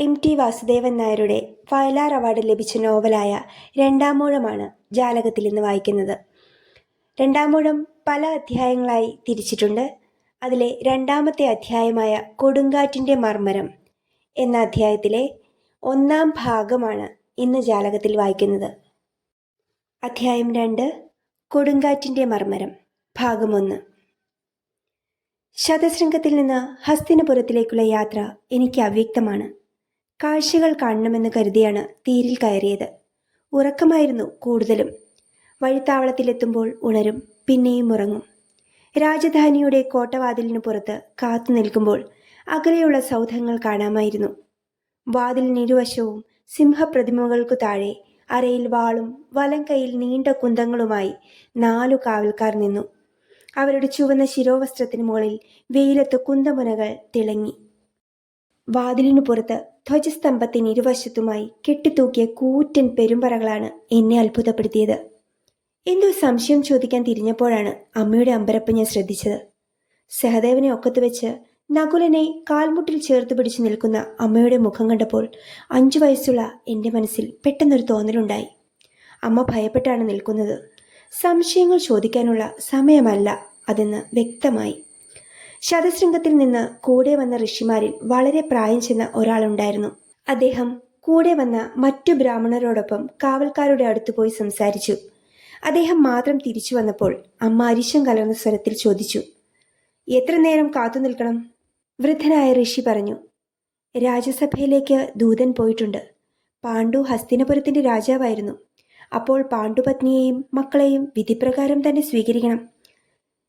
M T Vasudevan നായരുടെ Vayalar award ലഭിച്ച നോവലായ രണ്ടാമൂഴമാണ് ജാലകത്തിൽ ഇന്ന് വായിക്കുന്നത്. രണ്ടാമൂഴം പല അധ്യായങ്ങളായി തിരിച്ചിട്ടുണ്ട്. അതിലെ രണ്ടാമത്തെ അധ്യായമായ കൊടുങ്കാറ്റിന്റെ മർമ്മരം എന്ന അധ്യായത്തിലെ ഒന്നാം ഭാഗമാണ് ഇന്ന് ജാലകത്തിൽ വായിക്കുന്നത്. അധ്യായം രണ്ട് കൊടുങ്കാറ്റിന്റെ മർമ്മരം ഭാഗം ഒന്ന്. ശതശൃംഗത്തിൽ നിന്ന് ഹസ്തിനപുരത്തിലേക്കുള്ള യാത്ര എനിക്ക് അവ്യക്തമാണ്. കാഴ്ചകൾ കാണണമെന്ന് കരുതിയാണ് തീരിൽ കയറിയത്. ഉറക്കമായിരുന്നു കൂടുതലും. വഴിത്താവളത്തിലെത്തുമ്പോൾ ഉണരും പിന്നെയും ഉറങ്ങും. രാജധാനിയുടെ കോട്ടവാതിലിന് പുറത്ത് കാത്തു നിൽക്കുമ്പോൾ അകലെയുള്ള സൗധങ്ങൾ കാണാമായിരുന്നു. വാതിലിനിരുവശവും സിംഹപ്രതിമകൾക്കു താഴെ അരയിൽ വാളും വലം കൈയിൽ നീണ്ട കുന്തങ്ങളുമായി നാലു കാവൽക്കാർ നിന്നു. അവരുടെ ചുവന്ന ശിരോവസ്ത്രത്തിന് മുകളിൽ വെയിലത്ത് കുന്തമുനകൾ തിളങ്ങി. വാതിലിനു പുറത്ത് ധ്വജസ്തംഭത്തിന് ഇരുവശത്തുമായി കെട്ടിത്തൂക്കിയ കൂറ്റൻ പെരുമ്പറകളാണ് എന്നെ അത്ഭുതപ്പെടുത്തിയത്. എന്തോ സംശയം ചോദിക്കാൻ തിരിഞ്ഞപ്പോഴാണ് അമ്മയുടെ അമ്പരപ്പ് ഞാൻ ശ്രദ്ധിച്ചത്. സഹദേവനെ ഒക്കത്ത് വെച്ച് നകുലനെ കാൽമുട്ടിൽ ചേർത്ത് പിടിച്ചു നിൽക്കുന്ന അമ്മയുടെ മുഖം കണ്ടപ്പോൾ അഞ്ചു വയസ്സുള്ള എന്റെ മനസ്സിൽ പെട്ടെന്നൊരു തോന്നലുണ്ടായി. അമ്മ ഭയപ്പെട്ടാണ് നിൽക്കുന്നത്. സംശയങ്ങൾ ചോദിക്കാനുള്ള സമയമല്ല അതെന്ന് വ്യക്തമായി ശതശൃംഗത്തിൽ നിന്ന് കൂടെ വന്ന ഋഷിമാരിൽ വളരെ പ്രായം ചെന്ന ഒരാളുണ്ടായിരുന്നു. അദ്ദേഹം കൂടെ വന്ന മറ്റു ബ്രാഹ്മണരോടൊപ്പം കാവൽക്കാരുടെ അടുത്ത് പോയി സംസാരിച്ചു. അദ്ദേഹം മാത്രം തിരിച്ചു വന്നപ്പോൾ അമ്മ അരിശം കലർന്ന സ്വരത്തിൽ ചോദിച്ചു എത്ര നേരം കാത്തു നിൽക്കണം? വൃദ്ധനായ ഋഷി പറഞ്ഞു രാജ്യസഭയിലേക്ക് ദൂതൻ പോയിട്ടുണ്ട്. പാണ്ഡു ഹസ്തിനപുരത്തിന്റെ രാജാവായിരുന്നു. അപ്പോൾ പാണ്ഡുപത്നിയെയും മക്കളെയും വിധിപ്രകാരം തന്നെ സ്വീകരിക്കണം.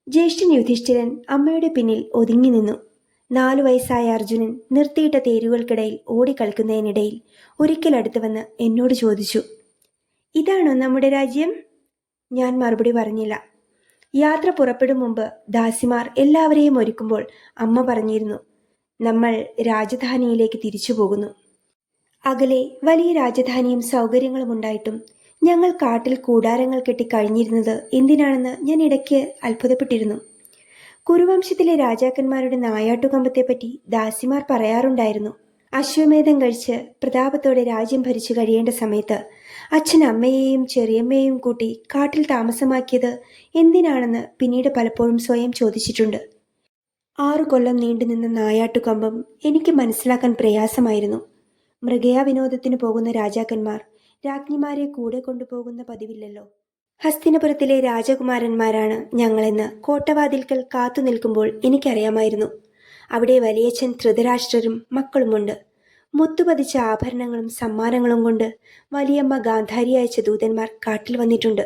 ജ്യേഷ്ഠൻ യുധിഷ്ഠിരൻ അമ്മയുടെ പിന്നിൽ ഒതുങ്ങി നിന്നു. നാലു വയസ്സായ അർജുനൻ നിർത്തിയിട്ട തേരുകൾക്കിടയിൽ ഓടിക്കളിക്കുന്നതിനിടയിൽ ഒരിക്കൽ അടുത്ത് വന്ന് എന്നോട് ചോദിച്ചു ഇതാണോ നമ്മുടെ രാജ്യം? ഞാൻ മറുപടി പറഞ്ഞില്ല. യാത്ര പുറപ്പെടും മുമ്പ് ദാസിമാർ എല്ലാവരെയും ഒരുക്കുമ്പോൾ അമ്മ പറഞ്ഞിരുന്നു നമ്മൾ രാജധാനിയിലേക്ക് തിരിച്ചു പോകുന്നു. അകലെ വലിയ രാജധാനിയും സൗകര്യങ്ങളും ഉണ്ടായിട്ടും ഞങ്ങൾ കാട്ടിൽ കൂടാരങ്ങൾ കെട്ടി കഴിഞ്ഞിരുന്നത് എന്തിനാണെന്ന് ഞാൻ ഇടയ്ക്ക് അത്ഭുതപ്പെട്ടിരുന്നു. കുരുവംശത്തിലെ രാജാക്കന്മാരുടെ നായാട്ടുകമ്പത്തെപ്പറ്റി ദാസിമാർ പറയാറുണ്ടായിരുന്നു. അശ്വമേധം കഴിച്ച് പ്രതാപത്തോടെ രാജ്യം ഭരിച്ചു കഴിയേണ്ട സമയത്ത് അച്ഛൻ അമ്മയെയും ചെറിയമ്മയെയും കൂട്ടി കാട്ടിൽ താമസമാക്കിയത് എന്തിനാണെന്ന് പിന്നീട് പലപ്പോഴും സ്വയം ചോദിച്ചിട്ടുണ്ട്. ആറു കൊല്ലം നീണ്ടുനിന്ന നായാട്ടുകമ്പം എനിക്ക് മനസ്സിലാക്കാൻ പ്രയാസമായിരുന്നു. മൃഗയാ വിനോദത്തിന് പോകുന്ന രാജാക്കന്മാർ രാജ്ഞിമാരെ കൂടെ കൊണ്ടുപോകുന്ന പതിവില്ലല്ലോ. ഹസ്തിനപുരത്തിലെ രാജകുമാരന്മാരാണ് ഞങ്ങളെന്ന് കോട്ടവാതിൽക്കൽ കാത്തു നിൽക്കുമ്പോൾ എനിക്കറിയാമായിരുന്നു. അവിടെ വലിയച്ഛൻ ധൃതരാഷ്ട്രരും മക്കളുമുണ്ട്. മുത്തുപതിച്ച ആഭരണങ്ങളും സമ്മാനങ്ങളും കൊണ്ട് വലിയമ്മ ഗാന്ധാരി അയച്ച ദൂതന്മാർ കാട്ടിൽ വന്നിട്ടുണ്ട്.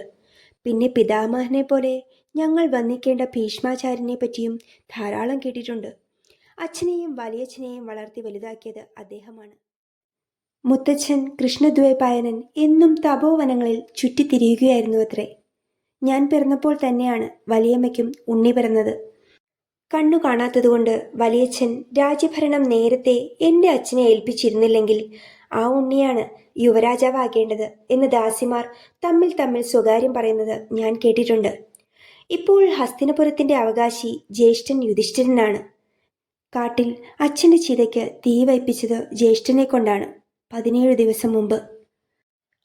പിന്നെ പിതാമഹനെ പോലെ ഞങ്ങൾ വന്നിക്കേണ്ട ഭീഷ്മാചാര്യനെ പറ്റിയും ധാരാളം കേട്ടിട്ടുണ്ട്. അച്ഛനെയും വലിയച്ഛനെയും വളർത്തി വലുതാക്കിയത് അദ്ദേഹമാണ്. മുത്തച്ഛൻ കൃഷ്ണദ്വൈപായനൻ എന്നും തപോവനങ്ങളിൽ ചുറ്റിത്തിരിയുകയായിരുന്നു അത്രേ ഞാൻ പിറന്നപ്പോൾ തന്നെയാണ് വലിയമ്മയ്ക്കും ഉണ്ണി പിറന്നത്. കണ്ണു കാണാത്തതുകൊണ്ട് വലിയച്ഛൻ രാജ്യഭരണം നേരത്തെ എന്റെ അച്ഛനെ ഏൽപ്പിച്ചിരുന്നില്ലെങ്കിൽ ആ ഉണ്ണിയാണ് യുവരാജാവാകേണ്ടത് എന്ന് ദാസിമാർ തമ്മിൽ തമ്മിൽ സ്വകാര്യം പറയുന്നത് ഞാൻ കേട്ടിട്ടുണ്ട്. ഇപ്പോൾ ഹസ്തിനപുരത്തിന്റെ അവകാശി ജ്യേഷ്ഠൻ യുധിഷ്ഠിരനാണ്. കാട്ടിൽ അച്ഛന്റെ ചിതയ്ക്ക് തീ വയ്പ്പിച്ചത് ജ്യേഷ്ഠനെ കൊണ്ടാണ്. പതിനേഴ് ദിവസം മുമ്പ്.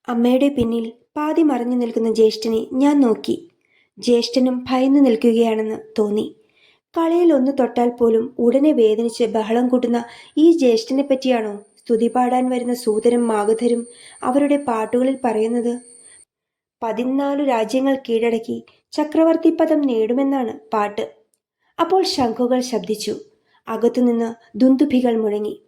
അമ്മയുടെ പിന്നിൽ പാതി മറഞ്ഞു നിൽക്കുന്ന ജ്യേഷ്ഠനെ ഞാൻ നോക്കി. ജ്യേഷ്ഠനും ഭയന്നു നിൽക്കുകയാണെന്ന് തോന്നി. കളയിൽ ഒന്ന് തൊട്ടാൽ പോലും ഉടനെ വേദനിച്ച് ബഹളം കൂട്ടുന്ന ഈ ജ്യേഷ്ഠനെ പറ്റിയാണോ സ്തുതി പാടാൻ വരുന്ന സൂതരും മാഗധരും അവരുടെ പാട്ടുകളിൽ പറയുന്നത്? പതിനാലു രാജ്യങ്ങൾ കീഴടക്കി ചക്രവർത്തി പദം നേടുമെന്നാണ് പാട്ട്. അപ്പോൾ ശംഖുകൾ ശബ്ദിച്ചു. അകത്തുനിന്ന് ദുന്തുഭികൾ മുഴങ്ങി.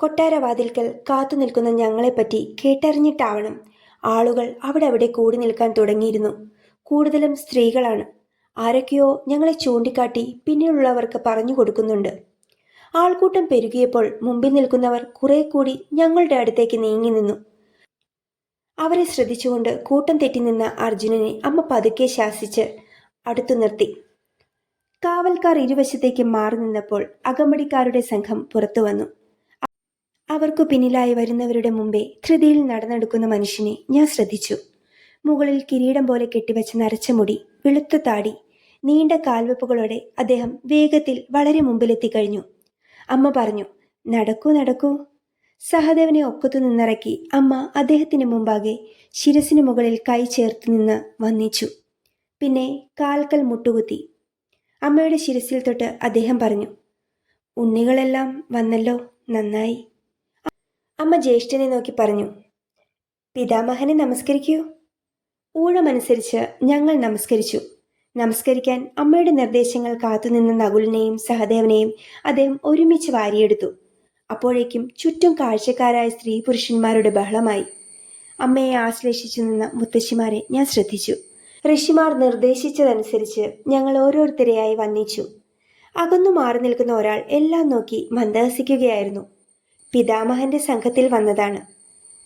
കൊട്ടാരവാതിൽക്കൽ കാത്തു നിൽക്കുന്ന ഞങ്ങളെപ്പറ്റി കേട്ടറിഞ്ഞിട്ടാവണം. ആളുകൾ അവിടെ അവിടെ കൂടി നിൽക്കാൻ തുടങ്ങിയിരുന്നു. കൂടുതലും സ്ത്രീകളാണ്. ആരൊക്കെയോ ഞങ്ങളെ ചൂണ്ടിക്കാട്ടി പിന്നിലുള്ളവർക്ക് പറഞ്ഞു കൊടുക്കുന്നുണ്ട്. ആൾക്കൂട്ടം പെരുകിയപ്പോൾ മുമ്പിൽ നിൽക്കുന്നവർ കുറെ കൂടി ഞങ്ങളുടെ അടുത്തേക്ക് നീങ്ങി നിന്നു. അവരെ ശ്രദ്ധിച്ചുകൊണ്ട് കൂട്ടം തെറ്റി നിന്ന അർജുനനെ അമ്മ പതുക്കെ ശാസിച്ച് അടുത്തു നിർത്തി. കാവൽക്കാർ ഇരുവശത്തേക്ക് മാറി നിന്നപ്പോൾ അകമ്പടിക്കാരുടെ സംഘം പുറത്തു വന്നു. അവർക്കു പിന്നിലായി വരുന്നവരുടെ മുമ്പേ ധൃതിയിൽ നടന്നെടുക്കുന്ന മനുഷ്യനെ ഞാൻ ശ്രദ്ധിച്ചു. മുകളിൽ കിരീടം പോലെ കെട്ടിവെച്ച നരച്ച മുടി വെളുത്ത താടി നീണ്ട കാൽവെപ്പുകളോടെ അദ്ദേഹം വേഗത്തിൽ വളരെ മുമ്പിലെത്തി കഴിഞ്ഞു. അമ്മ പറഞ്ഞു നടക്കൂ നടക്കൂ. സഹദേവനെ ഒക്കത്തു നിന്നിറക്കി അമ്മ അദ്ദേഹത്തിന് മുമ്പാകെ ശിരസിന് മുകളിൽ കൈ ചേർത്ത് നിന്ന് വന്നിച്ചു. പിന്നെ കാൽക്കൽ മുട്ടുകുത്തി. അമ്മയുടെ ശിരസിൽ തൊട്ട് അദ്ദേഹം പറഞ്ഞു ഉണ്ണികളെല്ലാം വന്നല്ലോ നന്നായി. അമ്മ ജ്യേഷ്ഠനെ നോക്കി പറഞ്ഞു പിതാമഹനെ നമസ്കരിക്കൂ. ഊഴമനുസരിച്ച് ഞങ്ങൾ നമസ്കരിച്ചു. നമസ്കരിക്കാൻ അമ്മയുടെ നിർദ്ദേശങ്ങൾ കാത്തുനിന്ന നകുലിനെയും സഹദേവനെയും അദ്ദേഹം ഒരുമിച്ച് വാരിയെടുത്തു. അപ്പോഴേക്കും ചുറ്റും കാഴ്ചക്കാരായ സ്ത്രീ പുരുഷന്മാരുടെ ബഹളമായി. അമ്മയെ ആശ്ലേഷിച്ചു നിന്ന മുത്തശ്ശിമാരെ ഞാൻ ശ്രദ്ധിച്ചു. ഋഷിമാർ നിർദ്ദേശിച്ചതനുസരിച്ച് ഞങ്ങൾ ഓരോരുത്തരെയായി വന്നിച്ചു അകന്നു മാറി നിൽക്കുന്ന ഒരാൾ എല്ലാം നോക്കി മന്ദഹസിക്കുകയായിരുന്നു. പിതാമഹന്റെ സംഘത്തിൽ വന്നതാണ്.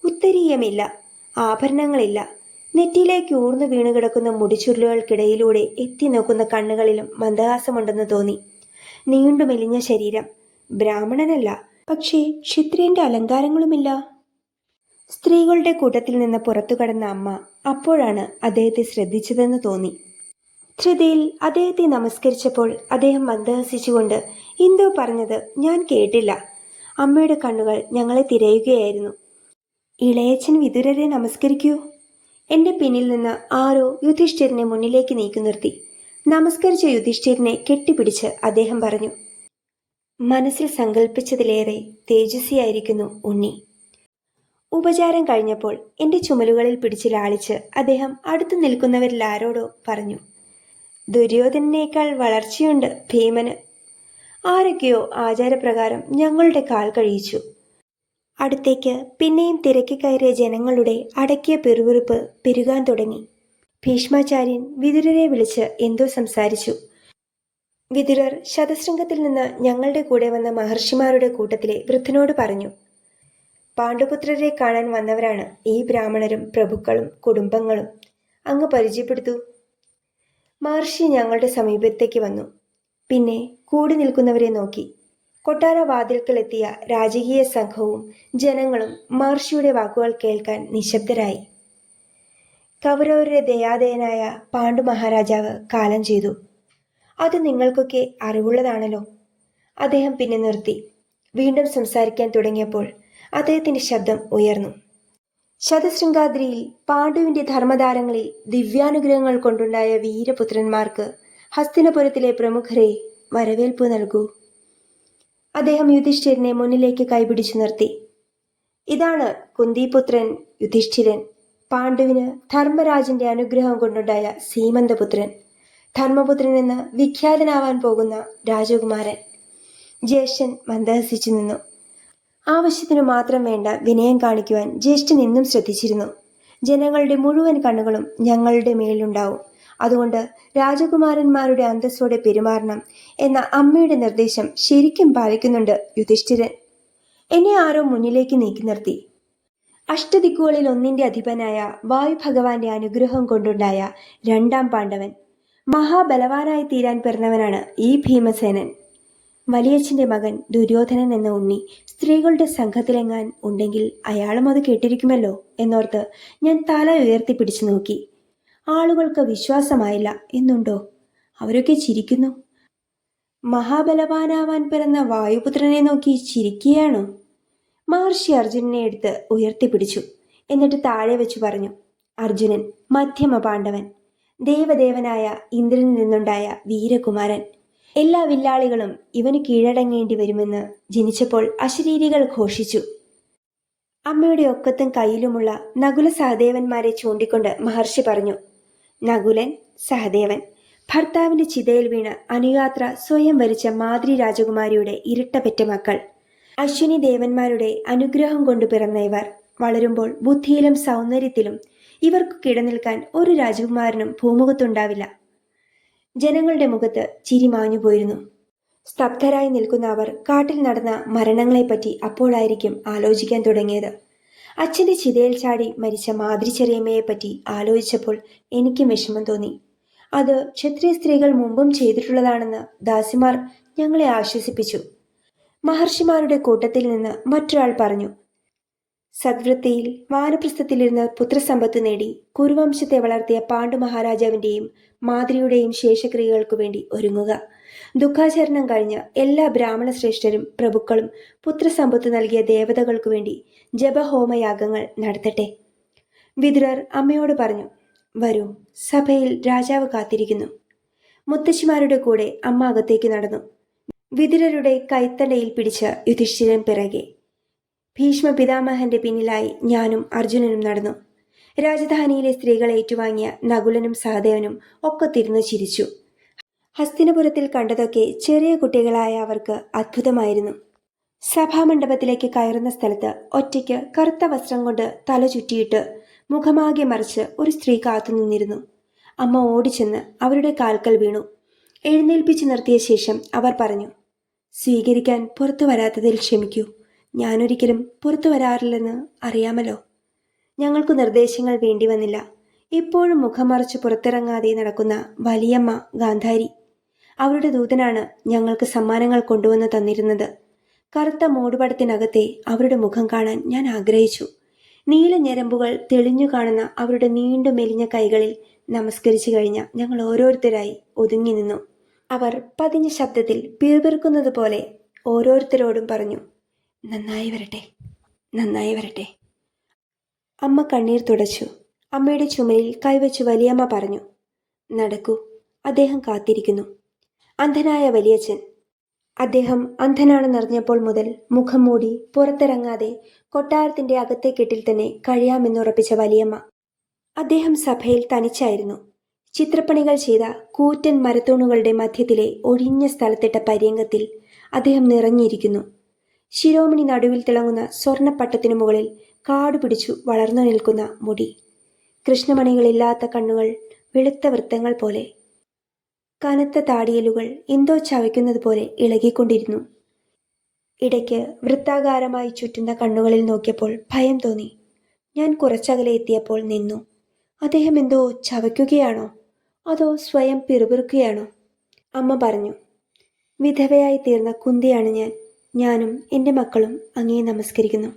ഉത്തരീയമില്ല ആഭരണങ്ങളില്ല. നെറ്റിയിലേക്ക് ഊർന്നു വീണുകിടക്കുന്ന മുടിച്ചുരുളുകൾക്കിടയിലൂടെ എത്തി നോക്കുന്ന കണ്ണുകളിലും മന്ദഹാസമുണ്ടെന്ന് തോന്നി. നീണ്ടു മെലിഞ്ഞ ശരീരം. ബ്രാഹ്മണനല്ല പക്ഷേ ക്ഷിത്രിയന്റെ അലങ്കാരങ്ങളുമില്ല. സ്ത്രീകളുടെ കൂട്ടത്തിൽ നിന്ന് പുറത്തു കടന്ന അമ്മ അപ്പോഴാണ് അദ്ദേഹത്തെ ശ്രദ്ധിച്ചതെന്ന് തോന്നി. ധൃതിയിൽ അദ്ദേഹത്തെ നമസ്കരിച്ചപ്പോൾ അദ്ദേഹം മന്ദഹസിച്ചുകൊണ്ട് എന്തോ പറഞ്ഞത്? ഞാൻ കേട്ടില്ല. അമ്മയുടെ കണ്ണുകൾ ഞങ്ങളെ തിരയുകയായിരുന്നു. ഇളയച്ചൻ വിതുരരെ നമസ്കരിക്കൂ. എന്റെ പിന്നിൽ നിന്ന് ആരോ യുധിഷ്ഠിരനെ മുന്നിലേക്ക് നീക്കി നിർത്തി. നമസ്കരിച്ച യുധിഷ്ഠിരനെ കെട്ടിപ്പിടിച്ച് അദ്ദേഹം പറഞ്ഞു മനസ്സിൽ സങ്കല്പിച്ചതിലേറെ തേജസ്വിയായിരിക്കുന്നു ഉണ്ണി. ഉപചാരം കഴിഞ്ഞപ്പോൾ എന്റെ ചുമലുകളിൽ പിടിച്ച് ലാളിച്ച് അദ്ദേഹം അടുത്തു നിൽക്കുന്നവരിൽ ആരോടോ പറഞ്ഞു ദുര്യോധനേക്കാൾ വളർച്ചയുണ്ട് ഭീമന്. ആരൊക്കെയോ ആചാരപ്രകാരം ഞങ്ങളുടെ കാൽ കഴിയിച്ചു. അടുത്തേക്ക് പിന്നെയും തിരക്കി കയറിയ ജനങ്ങളുടെ അടക്കിയ പെറുവിറുപ്പ് പെരുകാൻ തുടങ്ങി. ഭീഷ്മാചാര്യൻ വിതുരരെ വിളിച്ച് എന്തോ സംസാരിച്ചു. വിതുരർ ശതശൃംഗത്തിൽ നിന്ന് ഞങ്ങളുടെ കൂടെ വന്ന മഹർഷിമാരുടെ കൂട്ടത്തിലെ വൃദ്ധനോട് പറഞ്ഞു പാണ്ഡുപുത്രരെ കാണാൻ വന്നവരാണ് ഈ ബ്രാഹ്മണരും പ്രഭുക്കളും കുടുംബങ്ങളും. അങ്ങ് പരിചയപ്പെടുത്തു. മഹർഷി ഞങ്ങളുടെ സമീപത്തേക്ക് വന്നു. പിന്നെ കൂടി നിൽക്കുന്നവരെ നോക്കി. കൊട്ടാര വാതിൽക്കലെത്തിയ രാജകീയ സംഘവും ജനങ്ങളും മഹർഷിയുടെ വാക്കുകൾ കേൾക്കാൻ നിശബ്ദരായി. കൗരവരുടെ ദയാദയനായ പാണ്ഡു മഹാരാജാവ് കാലം ചെയ്തു. അത് നിങ്ങൾക്കൊക്കെ അറിവുള്ളതാണല്ലോ. അദ്ദേഹം പിന്നെ നിർത്തി. വീണ്ടും സംസാരിക്കാൻ തുടങ്ങിയപ്പോൾ അദ്ദേഹത്തിന്റെ ശബ്ദം ഉയർന്നു. ശതശൃംഗാദ്രിയിൽ പാണ്ഡുവിന്റെ ധർമ്മദാരങ്ങളിൽ ദിവ്യാനുഗ്രഹങ്ങൾ കൊണ്ടുണ്ടായ വീരപുത്രന്മാർക്ക് ഹസ്തിനപുരത്തിലെ പ്രമുഖരെ വരവേൽപ്പ് നൽകൂ. അദ്ദേഹം യുധിഷ്ഠിരനെ മുന്നിലേക്ക് കൈപിടിച്ചു നിർത്തി. ഇതാണ് കുന്തിപുത്രൻ യുധിഷ്ഠിരൻ. പാണ്ഡുവിന് ധർമ്മരാജന്റെ അനുഗ്രഹം കൊണ്ടുണ്ടായ സീമന്തപുത്രൻ. ധർമ്മപുത്രൻ എന്ന് വിഖ്യാതനാവാൻ പോകുന്ന രാജകുമാരൻ. ജ്യേഷ്ഠൻ മന്ദഹസിച്ചു നിന്നു. ആവശ്യത്തിനു മാത്രം വേണ്ട വിനയം കാണിക്കുവാൻ ജ്യേഷ്ഠൻ എന്നും ശ്രദ്ധിച്ചിരുന്നു. ജനങ്ങളുടെ മുഴുവൻ കണ്ണുകളും ഞങ്ങളുടെ മേലുണ്ടാവും. അതുകൊണ്ട് രാജകുമാരന്മാരുടെ അന്തസ്സോടെ പെരുമാറണം എന്ന അമ്മയുടെ നിർദ്ദേശം ശരിക്കും പാലിക്കുന്നുണ്ട് യുധിഷ്ഠിരൻ. എന്നെ ആരോ മുന്നിലേക്ക് നീക്കി നിർത്തി. അഷ്ടദിക്കുകളിൽ ഒന്നിന്റെ അധിപനായ വായു ഭഗവാന്റെ അനുഗ്രഹം കൊണ്ടുണ്ടായ രണ്ടാം പാണ്ഡവൻ. മഹാബലവാനായി തീരാൻ പിറന്നവനാണ് ഈ ഭീമസേനൻ. വലിയച്ഛന്റെ മകൻ ദുര്യോധനൻ എന്ന ഉണ്ണി സ്ത്രീകളുടെ സംഘത്തിലെങ്ങാൻ ഉണ്ടെങ്കിൽ അയാളും അത് കേട്ടിരിക്കുമല്ലോ എന്നോർത്ത് ഞാൻ തല ഉയർത്തി പിടിച്ചു നോക്കി. ആളുകൾക്ക് വിശ്വാസമായില്ല എന്നുണ്ടോ? അവരൊക്കെ ചിരിക്കുന്നു. മഹാബലവാനാവാൻ പിറന്ന വായുപുത്രനെ നോക്കി ചിരിക്കുകയാണോ? മഹർഷി അർജുനനെ എടുത്ത് ഉയർത്തിപ്പിടിച്ചു. എന്നിട്ട് താഴെ വെച്ച് പറഞ്ഞു അർജുനൻ മധ്യമ പാണ്ഡവൻ ദേവദേവനായ ഇന്ദ്രനിൽ നിന്നുണ്ടായ വീരകുമാരൻ. എല്ലാ വില്ലാളികളും ഇവന് കീഴടങ്ങേണ്ടി വരുമെന്ന് ജനിച്ചപ്പോൾ അശരീരികൾ ഘോഷിച്ചു. അമ്മയുടെ ഒക്കത്തും കയ്യിലുമുള്ള നകുല സഹദേവന്മാരെ ചൂണ്ടിക്കൊണ്ട് മഹർഷി പറഞ്ഞു നകുലൻ സഹദേവൻ. ഭർത്താവിന്റെ ചിതയിൽ വീണ് അനുയാത്ര സ്വയം വരിച്ച മാതൃ രാജകുമാരിയുടെ ഇരട്ടപെറ്റ മക്കൾ. അശ്വിനി ദേവന്മാരുടെ അനുഗ്രഹം കൊണ്ടു പിറന്ന ഇവർ. വളരുമ്പോൾ ബുദ്ധിയിലും സൗന്ദര്യത്തിലും ഇവർക്ക് കിടനിൽക്കാൻ ഒരു രാജകുമാരനും ഭൂമുഖത്തുണ്ടാവില്ല. ജനങ്ങളുടെ മുഖത്ത് ചിരി മാഞ്ഞു പോയിരുന്നു. സ്തബ്ധരായി നിൽക്കുന്ന അവർ കാട്ടിൽ നടന്ന മരണങ്ങളെപ്പറ്റി അപ്പോഴായിരിക്കും ആലോചിക്കാൻ തുടങ്ങിയത്. അച്ഛന്റെ ചിതയിൽ ചാടി മരിച്ച മാതൃചെറിയമ്മയെപ്പറ്റി ആലോചിച്ചപ്പോൾ എനിക്കും വിഷമം തോന്നി. അത് ക്ഷത്രിയ സ്ത്രീകൾ മുമ്പും ചെയ്തിട്ടുള്ളതാണെന്ന് ദാസിമാർ ഞങ്ങളെ ആശ്വസിപ്പിച്ചു. മഹർഷിമാരുടെ കൂട്ടത്തിൽ നിന്ന് മറ്റൊരാൾ പറഞ്ഞു സദ്വൃത്തിയിൽ വാനപ്രസ്ഥത്തിലിരുന്ന് പുത്രസമ്പത്ത് നേടി കുരുവംശത്തെ വളർത്തിയ പാണ്ഡു മഹാരാജാവിന്റെയും മാതൃയുടെയും ശേഷക്രിയകൾക്കു വേണ്ടി ഒരുങ്ങുക. ദുഃഖാചരണം കഴിഞ്ഞ എല്ലാ ബ്രാഹ്മണ ശ്രേഷ്ഠരും പ്രഭുക്കളും പുത്രസമ്പത്ത് നൽകിയ ദേവതകൾക്കു വേണ്ടി ജപഹോമയാഗങ്ങൾ നടത്തട്ടെ. വിതുരർ അമ്മയോട് പറഞ്ഞു വരൂ സഭയിൽ രാജാവ് കാത്തിരിക്കുന്നു. മുത്തശ്ശിമാരുടെ കൂടെ അമ്മ അകത്തേക്ക് നടന്നു. വിതുരരുടെ കൈത്തണ്ടയിൽ പിടിച്ച യുധിഷ്ഠിരൻ പിറകെ. ഭീഷ്മ പിതാമഹന്റെ പിന്നിലായി ഞാനും അർജുനനും നടന്നു. രാജധാനിയിലെ സ്ത്രീകൾ ഏറ്റുവാങ്ങിയ നകുലനും സഹദേവനും ഒക്കെ തിരിഞ്ഞു ചിരിച്ചു. ഹസ്തിനപുരത്തിൽ കണ്ടതൊക്കെ ചെറിയ കുട്ടികളായ അവർക്ക് അത്ഭുതമായിരുന്നു. സഭാമണ്ഡപത്തിലേക്ക് കയറുന്ന സ്ഥലത്ത് ഒറ്റയ്ക്ക് കറുത്ത വസ്ത്രം കൊണ്ട് തല ചുറ്റിയിട്ട് മുഖമാകെ മറിച്ച് ഒരു സ്ത്രീ കാത്തുനിന്നിരുന്നു അമ്മ ഓടിച്ചെന്ന് അവരുടെ കാൽക്കൽ വീണു. എഴുന്നേൽപ്പിച്ചു നിർത്തിയ ശേഷം അവർ പറഞ്ഞു സ്വീകരിക്കാൻ പുറത്തു വരാത്തതിൽ ക്ഷമിക്കൂ. ഞാനൊരിക്കലും പുറത്തു വരാറില്ലെന്ന് അറിയാമല്ലോ. ഞങ്ങൾക്ക് നിർദ്ദേശങ്ങൾ വേണ്ടി വന്നില്ല. ഇപ്പോഴും മുഖം മറിച്ച് പുറത്തിറങ്ങാതെ നടക്കുന്ന വലിയമ്മ ഗാന്ധാരി. അവരുടെ ദൂതനാണ് ഞങ്ങൾക്ക് സമ്മാനങ്ങൾ കൊണ്ടുവന്ന് തന്നിരുന്നത്. കറുത്ത മൂടുപടത്തിനകത്തെ അവരുടെ മുഖം കാണാൻ ഞാൻ ആഗ്രഹിച്ചു. നീല ഞരമ്പുകൾ തെളിഞ്ഞു കാണുന്ന അവരുടെ നീണ്ടു മെലിഞ്ഞ കൈകളിൽ നമസ്കരിച്ചു കഴിഞ്ഞ ഞങ്ങൾ ഓരോരുത്തരായി ഒതുങ്ങി നിന്നു. അവർ പതിഞ്ഞ ശബ്ദത്തിൽ പിറുപിറുക്കുന്നത് പോലെ ഓരോരുത്തരോടും പറഞ്ഞു നന്നായി വരട്ടെ നന്നായി വരട്ടെ. അമ്മ കണ്ണീർ തുടച്ചു. അമ്മയുടെ ചുമലിൽ കൈവച്ച് വലിയമ്മ പറഞ്ഞു നടക്കൂ അദ്ദേഹം കാത്തിരിക്കുന്നു. അന്ധനായ വലിയച്ഛൻ അദ്ദേഹം അന്ധനാണെന്നറിഞ്ഞപ്പോൾ മുതൽ മുഖം മൂടി പുറത്തിറങ്ങാതെ കൊട്ടാരത്തിന്റെ അകത്തെ കെട്ടിൽ തന്നെ കഴിയാമെന്നുറപ്പിച്ച വലിയമ്മ. അദ്ദേഹം സഭയിൽ തനിച്ചായിരുന്നു. ചിത്രപ്പണികൾ ചെയ്ത കൂറ്റൻ മരത്തൂണുകളുടെ മധ്യത്തിലെ ഒഴിഞ്ഞ സ്ഥലത്തിട്ട പര്യങ്കത്തിൽ അദ്ദേഹം നിറഞ്ഞിരിക്കുന്നു. ശിരോമണി നടുവിൽ തിളങ്ങുന്ന സ്വർണപ്പട്ടത്തിനു മുകളിൽ കാടുപിടിച്ചു വളർന്നു നിൽക്കുന്ന മുടി. കൃഷ്ണമണികളില്ലാത്ത കണ്ണുകൾ വെളുത്ത വൃത്തങ്ങൾ പോലെ കനത്ത താടിയലുകൾ എന്തോ ചവയ്ക്കുന്നത് പോലെ ഇളകിക്കൊണ്ടിരുന്നു. ഇടയ്ക്ക് വൃത്താകാരമായി ചുറ്റുന്ന കണ്ണുകളിൽ നോക്കിയപ്പോൾ ഭയം തോന്നി. ഞാൻ കുറച്ചകലെ എത്തിയപ്പോൾ നിന്നു. അദ്ദേഹം എന്തോ ചവയ്ക്കുകയാണോ? അതോ സ്വയം പിറുപിറുക്കുകയാണോ? അമ്മ പറഞ്ഞു വിധവയായി തീർന്ന കുന്തിയാണ് ഞാൻ. ഞാനും എന്റെ മക്കളും അങ്ങേ നമസ്കരിക്കുന്നു.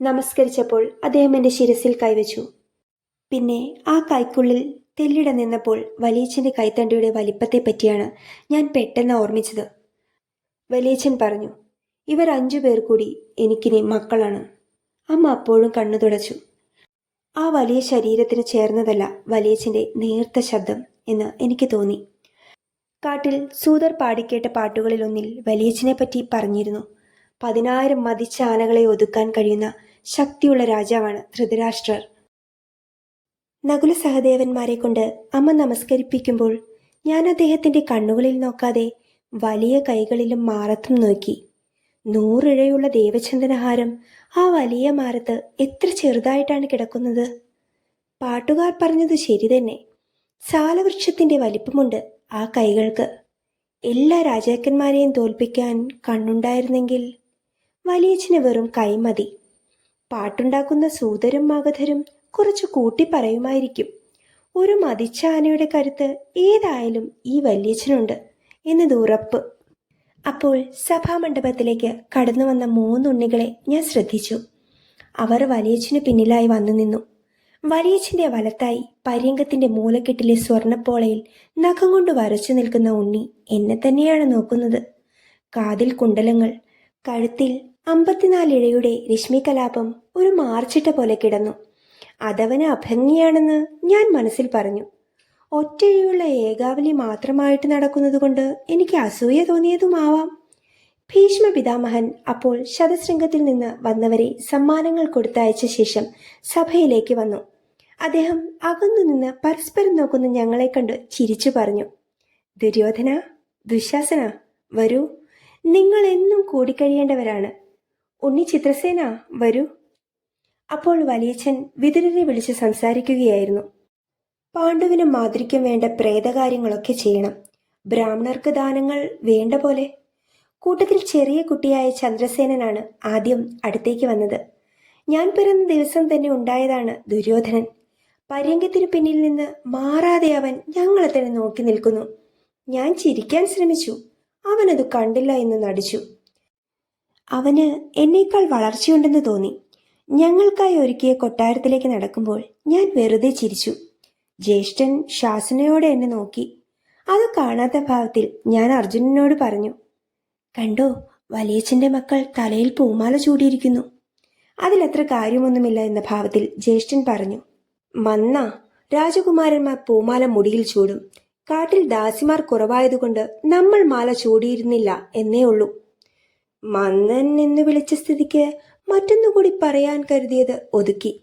നമസ്കരിച്ചപ്പോൾ അദ്ദേഹം എന്റെ ശിരസിൽ കൈവച്ചു. പിന്നെ ആ കൈക്കുള്ളിൽ തെല്ലിട നിന്നപ്പോൾ വലിയച്ഛന്റെ കൈത്തണ്ടിയുടെ വലിപ്പത്തെപ്പറ്റിയാണ് ഞാൻ പെട്ടെന്ന് ഓർമ്മിച്ചത്. വലിയച്ഛൻ പറഞ്ഞു ഇവർ അഞ്ചു പേർ കൂടി എനിക്കിനി മക്കളാണ്. അമ്മ അപ്പോഴും കണ്ണു തുടച്ചു. ആ വലിയ ശരീരത്തിന് ചേർന്നതല്ല വലിയച്ഛന്റെ നേർത്ത ശബ്ദം എന്ന് എനിക്ക് തോന്നി. കാട്ടിൽ സൂതർ പാടിക്കേട്ട പാട്ടുകളിലൊന്നിൽ വലിയച്ഛനെ പറ്റി പറഞ്ഞിരുന്നു. പതിനായിരം മതിച്ച ആനകളെ ഒതുക്കാൻ കഴിയുന്ന ശക്തിയുള്ള രാജാവാണ് ധൃതരാഷ്ട്രർ. നകുല സഹദേവന്മാരെ കൊണ്ട് അമ്മ നമസ്കരിപ്പിക്കുമ്പോൾ ഞാൻ അദ്ദേഹത്തിന്റെ കണ്ണുകളിൽ നോക്കാതെ വലിയ കൈകളിലും മാറത്തും നോക്കി. നൂറിഴയുള്ള ദേവചന്ദനഹാരം ആ വലിയ മാറത്ത് എത്ര ചെറുതായിട്ടാണ് കിടക്കുന്നത്? പാട്ടുകാർ പറഞ്ഞത് ശരി തന്നെ. സാലവൃക്ഷത്തിന്റെ വലിപ്പമുണ്ട് ആ കൈകൾക്ക്. എല്ലാ രാജാക്കന്മാരെയും തോൽപ്പിക്കാൻ കണ്ണുണ്ടായിരുന്നെങ്കിൽ വലിയച്ഛന് വെറും കൈമതി പാട്ടുണ്ടാക്കുന്ന സൂതരും മഗധരും കുറച്ച് കൂട്ടി പറയുമായിരിക്കും. ഒരു മതിച്ച ആനയുടെ കരുത്ത് ഏതായാലും ഈ വല്യച്ഛനുണ്ട് എന്നത് ഉറപ്പ്. അപ്പോൾ സഭാമണ്ഡപത്തിലേക്ക് കടന്നു വന്ന മൂന്നുണ്ണികളെ ഞാൻ ശ്രദ്ധിച്ചു. അവർ വലിയച്ഛന് പിന്നിലായി വന്നു നിന്നു. വലിയച്ഛന്റെ വലത്തായി പര്യങ്കത്തിന്റെ മൂലക്കെട്ടിലെ സ്വർണപ്പോളയിൽ നഖം കൊണ്ട് വരച്ചു നിൽക്കുന്ന ഉണ്ണി എന്നെ തന്നെയാണ് നോക്കുന്നത്. കാതിൽ കുണ്ടലങ്ങൾ കഴുത്തിൽ അമ്പത്തിനാലിഴയുടെ രശ്മികലാപം ഒരു മാർച്ചിട്ട പോലെ കിടന്നു. അതവന് അഭംഗിയാണെന്ന് ഞാൻ മനസ്സിൽ പറഞ്ഞു. ഒറ്റയുള്ള ഏകാവലി മാത്രമായിട്ട് നടക്കുന്നതുകൊണ്ട് എനിക്ക് അസൂയ തോന്നിയതുമാവാം. ഭീഷ്മ പിതാമഹൻ അപ്പോൾ ശതശൃംഗത്തിൽ നിന്ന് വന്നവരെ സമ്മാനങ്ങൾ കൊടുത്തയച്ച ശേഷം സഭയിലേക്ക് വന്നു. അദ്ദേഹം അകന്നു നിന്ന് പരസ്പരം നോക്കുന്ന ഞങ്ങളെ കണ്ട് ചിരിച്ചു പറഞ്ഞു. ദുര്യോധന ദുശാസന വരൂ. നിങ്ങൾ എന്നും കൂടിക്കഴിയേണ്ടവരാണ്. ഉണ്ണി ചിത്രസേന വരൂ. അപ്പോൾ വലിയച്ഛൻ വിതുരരെ വിളിച്ച് സംസാരിക്കുകയായിരുന്നു. പാണ്ഡുവിനും മാതൃക്കും വേണ്ട പ്രേതകാര്യങ്ങളൊക്കെ ചെയ്യണം. ബ്രാഹ്മണർക്ക് ദാനങ്ങൾ വേണ്ട പോലെ. കൂട്ടത്തിൽ ചെറിയ കുട്ടിയായ ചന്ദ്രസേനനാണ് ആദ്യം അടുത്തേക്ക് വന്നത്. ഞാൻ പിറന്ന ദിവസം തന്നെ ഉണ്ടായതാണ് ദുര്യോധനൻ. പര്യങ്കത്തിന് പിന്നിൽ നിന്ന് മാറാതെ അവൻ ഞങ്ങളെ തന്നെ നോക്കി നിൽക്കുന്നു. ഞാൻ ചിരിക്കാൻ ശ്രമിച്ചു. അവനത് കണ്ടില്ല എന്ന് നടിച്ചു. അവന് എന്നേക്കാൾ വളർച്ചയുണ്ടെന്ന് തോന്നി. ഞങ്ങൾക്കായി ഒരുക്കിയ കൊട്ടാരത്തിലേക്ക് നടക്കുമ്പോൾ ഞാൻ വെറുതെ ചിരിച്ചു. ജ്യേഷ്ഠൻ ശാസനയോടെ എന്നെ നോക്കി. അത് കാണാത്ത ഭാവത്തിൽ ഞാൻ അർജുനനോട് പറഞ്ഞു കണ്ടോ വലിയച്ഛന്റെ മക്കൾ തലയിൽ പൂമാല ചൂടിയിരിക്കുന്നു. അതിലത്ര കാര്യമൊന്നുമില്ല എന്ന ഭാവത്തിൽ ജ്യേഷ്ഠൻ പറഞ്ഞു മന്ന രാജകുമാരന്മാർ പൂമാല മുടിയിൽ ചൂടും. കാട്ടിൽ ദാസിമാർ കുറവായതുകൊണ്ട് നമ്മൾ മാല ചൂടിയിരുന്നില്ല എന്നേ ഉള്ളൂ. മന്നൻ എന്ന് വിളിച്ച സ്ഥിതിക്ക് മറ്റൊന്നുകൂടി പറയാൻ കരുതിയത് ഒതുക്കി.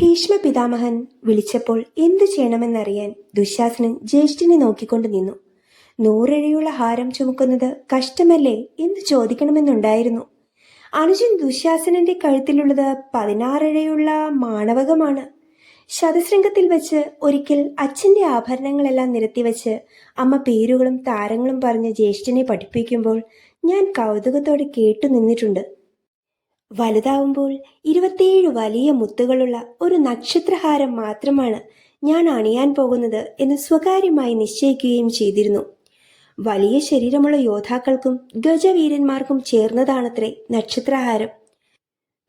ഭീഷ്മ പിതാമഹൻ വിളിച്ചപ്പോൾ എന്തു ചെയ്യണമെന്നറിയാൻ ദുശാസനൻ ജ്യേഷ്ഠനെ നോക്കിക്കൊണ്ട് നിന്നു. നൂറഴയുള്ള ഹാരം ചുമക്കുന്നത് കഷ്ടമല്ലേ എന്ന് ചോദിക്കണമെന്നുണ്ടായിരുന്നു. അനുജൻ ദുശാസനന്റെ കഴുത്തിലുള്ളത് പതിനാറഴയുള്ള മാണവകമാണ്. ശതശൃംഗത്തിൽ വെച്ച് ഒരിക്കൽ അച്ഛന്റെ ആഭരണങ്ങളെല്ലാം നിരത്തിവെച്ച് അമ്മ പേരുകളും താരങ്ങളും പറഞ്ഞ് ജ്യേഷ്ഠനെ പഠിപ്പിക്കുമ്പോൾ ഞാൻ കൗതുകത്തോടെ കേട്ടു നിന്നിട്ടുണ്ട്. വലുതാവുമ്പോൾ ഇരുപത്തിയേഴ് വലിയ മുത്തുകളുള്ള ഒരു നക്ഷത്രഹാരം മാത്രമാണ് ഞാൻ അണിയാൻ പോകുന്നത് എന്ന് സ്വകാര്യമായി നിശ്ചയിക്കുകയും ചെയ്തിരുന്നു. വലിയ ശരീരമുള്ള യോദ്ധാക്കൾക്കും ഗജവീരന്മാർക്കും ചേർന്നതാണത്രേ നക്ഷത്രഹാരം.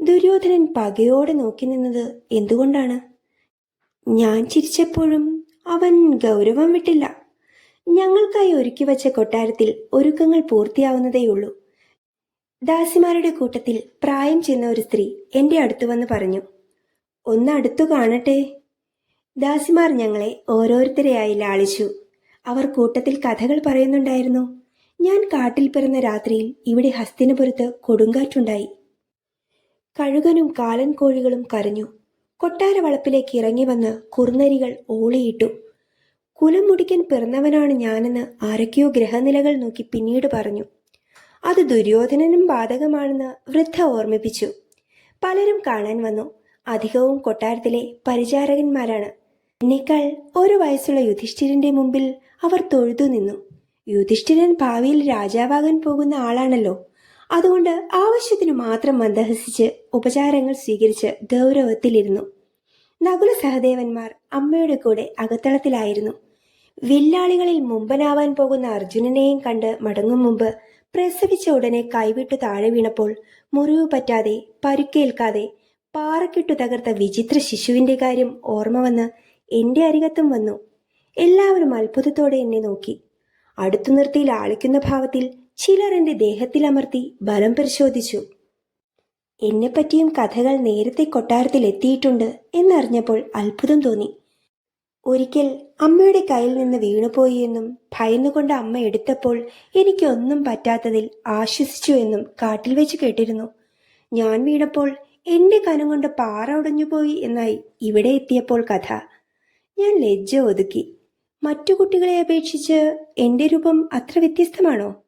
ദുര്യോധനൻ പകയോടെ നോക്കി നിന്നത് എന്തുകൊണ്ടാണ്? ഞാൻ ചിരിച്ചപ്പോഴും അവൻ ഗൗരവം വിട്ടില്ല. ഞങ്ങൾക്കായി ഒരുക്കി വച്ച കൊട്ടാരത്തിൽ ഒരുക്കങ്ങൾ പൂർത്തിയാവുന്നതേയുള്ളൂ. ദാസിമാരുടെ കൂട്ടത്തിൽ പ്രായം ചെന്ന ഒരു സ്ത്രീ എന്റെ അടുത്തു വന്ന് പറഞ്ഞു ഒന്ന് അടുത്തു കാണട്ടെ. ദാസിമാർ ഞങ്ങളെ ഓരോരുത്തരെയായി ലാളിച്ചു. അവർ കൂട്ടത്തിൽ കഥകൾ പറയുന്നുണ്ടായിരുന്നു. ഞാൻ കാട്ടിൽ പിറന്ന രാത്രിയിൽ ഇവിടെ ഹസ്തിനപുരത്ത് കൊടുങ്കാറ്റുണ്ടായി. കഴുകനും കാലൻ കോഴികളും കരഞ്ഞു. കൊട്ടാര വളപ്പിലേക്ക് ഇറങ്ങി വന്ന് കുറുനരികൾ ഓളിയിട്ടു. കുലം മുടിക്കൻ പിറന്നവനാണ് ഞാനെന്ന് ആരൊക്കെയോ ഗ്രഹനിലകൾ നോക്കി പിന്നീട് പറഞ്ഞു അത് ദുര്യോധനനും ബാധകമാണെന്ന് വൃദ്ധ ഓർമ്മിപ്പിച്ചു. പലരും കാണാൻ വന്നു. അധികവും കൊട്ടാരത്തിലെ പരിചാരകന്മാരാണ്. എന്നേക്കാൾ ഒരു വയസ്സുള്ള യുധിഷ്ഠിരന്റെ മുമ്പിൽ അവർ തൊഴുതു നിന്നു. യുധിഷ്ഠിരൻ ഭാവിയിൽ രാജാവാകാൻ പോകുന്ന ആളാണല്ലോ. അതുകൊണ്ട് ആവശ്യത്തിനു മാത്രം മന്ദഹസിച്ച് ഉപചാരങ്ങൾ സ്വീകരിച്ച് ഗൗരവത്തിലിരുന്നു. നകുല സഹദേവന്മാർ അമ്മയുടെ കൂടെ അകത്തളത്തിലായിരുന്നു. വില്ലാളികളിൽ മുമ്പനാവാൻ പോകുന്ന അർജുനനെയും കണ്ട് മടങ്ങും മുമ്പ് പ്രസവിച്ച ഉടനെ കൈവിട്ട് താഴെ വീണപ്പോൾ മുറിവ് പറ്റാതെ പരുക്കേൽക്കാതെ പാറക്കിട്ടു തകർത്ത വിചിത്ര ശിശുവിന്റെ കാര്യം ഓർമ്മ വന്ന് എന്റെ അരികത്തും വന്നു. എല്ലാവരും അത്ഭുതത്തോടെ എന്നെ നോക്കി. അടുത്തു നിർത്തി ലാളിക്കുന്ന ഭാവത്തിൽ ചിലർ എന്റെ ദേഹത്തിൽ അമർത്തി ബലം പരിശോധിച്ചു. എന്നെപ്പറ്റിയും കഥകൾ നേരത്തെ കൊട്ടാരത്തിൽ എത്തിയിട്ടുണ്ട് എന്നറിഞ്ഞപ്പോൾ അത്ഭുതം തോന്നി. ഒരിക്കൽ അമ്മയുടെ കയ്യിൽ നിന്ന് വീണുപോയി എന്നും ഭയന്നുകൊണ്ട് അമ്മ എടുത്തപ്പോൾ എനിക്കൊന്നും പറ്റാത്തതിൽ ആശ്വസിച്ചു എന്നും കാട്ടിൽ വെച്ച് കേട്ടിരുന്നു. ഞാൻ വീണപ്പോൾ എന്റെ കനം കൊണ്ട് പാറ ഉടഞ്ഞുപോയി എന്നായി ഇവിടെ എത്തിയപ്പോൾ കഥ. ഞാൻ ലജ്ജ ഒതുക്കി. മറ്റു കുട്ടികളെ അപേക്ഷിച്ച് എന്റെ രൂപം അത്ര വ്യത്യസ്തമാണോ?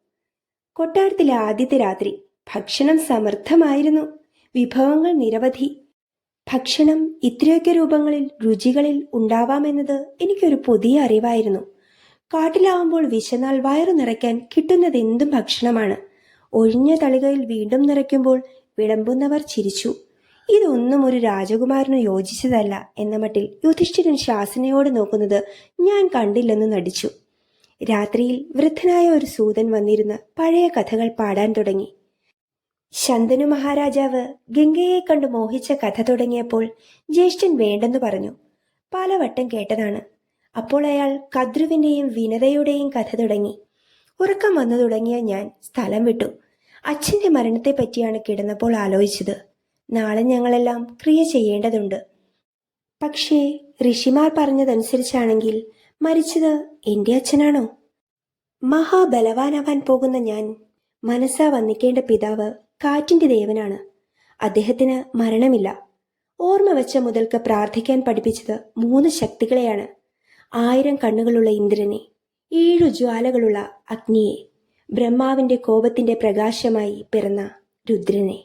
കൊട്ടാരത്തിലെ ആദ്യത്തെ രാത്രി ഭക്ഷണം സമർത്ഥമായിരുന്നു. വിഭവങ്ങൾ നിരവധി. ഭക്ഷണം ഇത്രയൊക്കെ രൂപങ്ങളിൽ രുചികളിൽ ഉണ്ടാവാമെന്നത് എനിക്കൊരു പുതിയ അറിവായിരുന്നു. കാട്ടിലാവുമ്പോൾ വിശന്നാൽ വയറു നിറയ്ക്കാൻ കിട്ടുന്നത് എന്തും ഭക്ഷണമാണ്. ഒഴിഞ്ഞ തളികയിൽ വീണ്ടും നിറയ്ക്കുമ്പോൾ വിളമ്പുന്നവർ ചിരിച്ചു. ഇതൊന്നും ഒരു രാജകുമാരന് യോജിച്ചതല്ല എന്ന മട്ടിൽ യുധിഷ്ഠിരൻ ശാസനയോട് നോക്കുന്നത് ഞാൻ കണ്ടില്ലെന്ന് നടിച്ചു. രാത്രിയിൽ വൃദ്ധനായ ഒരു സൂതൻ വന്നിരുന്ന് പഴയ കഥകൾ പാടാൻ തുടങ്ങി. ശന്തനു മഹാരാജാവ് ഗംഗയെ കണ്ടു മോഹിച്ച കഥ തുടങ്ങിയപ്പോൾ ജ്യേഷ്ഠൻ വേണ്ടെന്ന് പറഞ്ഞു. പലവട്ടം കേട്ടതാണ്. അപ്പോൾ അയാൾ കദ്രുവിന്റെയും വിനതയുടെയും കഥ തുടങ്ങി. ഉറക്കം വന്നു തുടങ്ങിയ ഞാൻ സ്ഥലം വിട്ടു. അച്ഛന്റെ മരണത്തെ പറ്റിയാണ് കിടന്നപ്പോൾ ആലോചിച്ചത്. നാളെ ഞങ്ങളെല്ലാം ക്രിയ ചെയ്യേണ്ടതുണ്ട്. പക്ഷേ ഋഷിമാർ പറഞ്ഞതനുസരിച്ചാണെങ്കിൽ മരിച്ചത് എന്റെ അച്ഛനാണോ? മഹാബലവാനാവാൻ പോകുന്ന ഞാൻ മനസ്സാ വന്നിക്കേണ്ട പിതാവ് കാറ്റിന്റെ ദേവനാണ്. അദ്ദേഹത്തിന് മരണമില്ല. ഓർമ്മ വെച്ച മുതൽക്ക് പ്രാർത്ഥിക്കാൻ പഠിപ്പിച്ചത് മൂന്ന് ശക്തികളെയാണ്. ആയിരം കണ്ണുകളുള്ള ഇന്ദ്രനെ ഏഴു ജ്വാലകളുള്ള അഗ്നിയെ ബ്രഹ്മാവിന്റെ കോപത്തിന്റെ പ്രകാശമായി പിറന്ന രുദ്രനെ.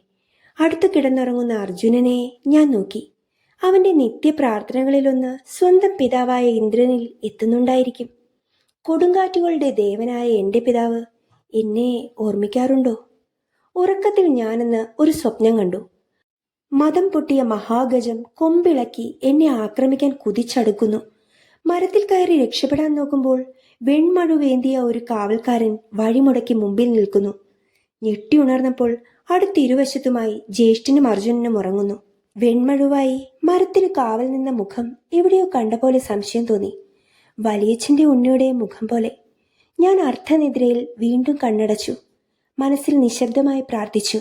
അടുത്തു കിടന്നുറങ്ങുന്ന അർജുനനെ ഞാൻ നോക്കി. അവന്റെ നിത്യപ്രാർത്ഥനകളിലൊന്ന് സ്വന്തം പിതാവായ ഇന്ദ്രനിൽ എത്തുന്നുണ്ടായിരിക്കും. കൊടുങ്കാറ്റുകളുടെ ദേവനായ എന്റെ പിതാവ് എന്നെ ഓർമ്മിക്കാറുണ്ടോ? ഉറക്കത്തിൽ ഞാനെന്ന് ഒരു സ്വപ്നം കണ്ടു. മതം പൊട്ടിയ മഹാഗജം കൊമ്പിളക്കി എന്നെ ആക്രമിക്കാൻ കുതിച്ചടുക്കുന്നു. മരത്തിൽ കയറി രക്ഷപ്പെടാൻ നോക്കുമ്പോൾ വെൺമഴുവേന്തിയ ഒരു കാവൽക്കാരൻ വഴിമുടക്കി മുമ്പിൽ നിൽക്കുന്നു. ഞെട്ടി ഞെട്ടിയുണർന്നപ്പോൾ അടുത്തിരുവശത്തുമായി ജ്യേഷ്ഠനും അർജുനനും ഉറങ്ങുന്നു. വെൺമഴുവായി മരത്തിന് കാവൽ നിന്ന മുഖം എവിടെയോ കണ്ട പോലെ സംശയം തോന്നി. വലിയച്ഛന്റെ ഉണ്ണിയുടെ മുഖം പോലെ. ഞാൻ അർത്ഥനിദ്രയിൽ വീണ്ടും കണ്ണടച്ചു. മനസ്സിൽ നിശബ്ദമായി പ്രാർത്ഥിച്ചു.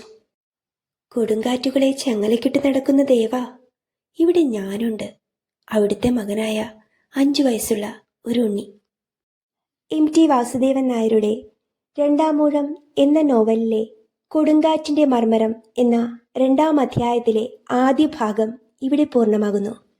കൊടുങ്കാറ്റുകളെ ചങ്ങലക്കിട്ട് നടക്കുന്ന ദേവ ഇവിടെ ഞാനുണ്ട്. അവിടുത്തെ മകനായ അഞ്ചു വയസ്സുള്ള ഒരു ഉണ്ണി. എം ടി വാസുദേവൻ നായരുടെ രണ്ടാമൂഴം എന്ന നോവലിലെ കൊടുങ്കാറ്റിന്റെ മർമ്മരം എന്ന രണ്ടാം അധ്യായത്തിലെ ആദ്യ ഭാഗം ഇവിടെ പൂർണമാകുന്നു.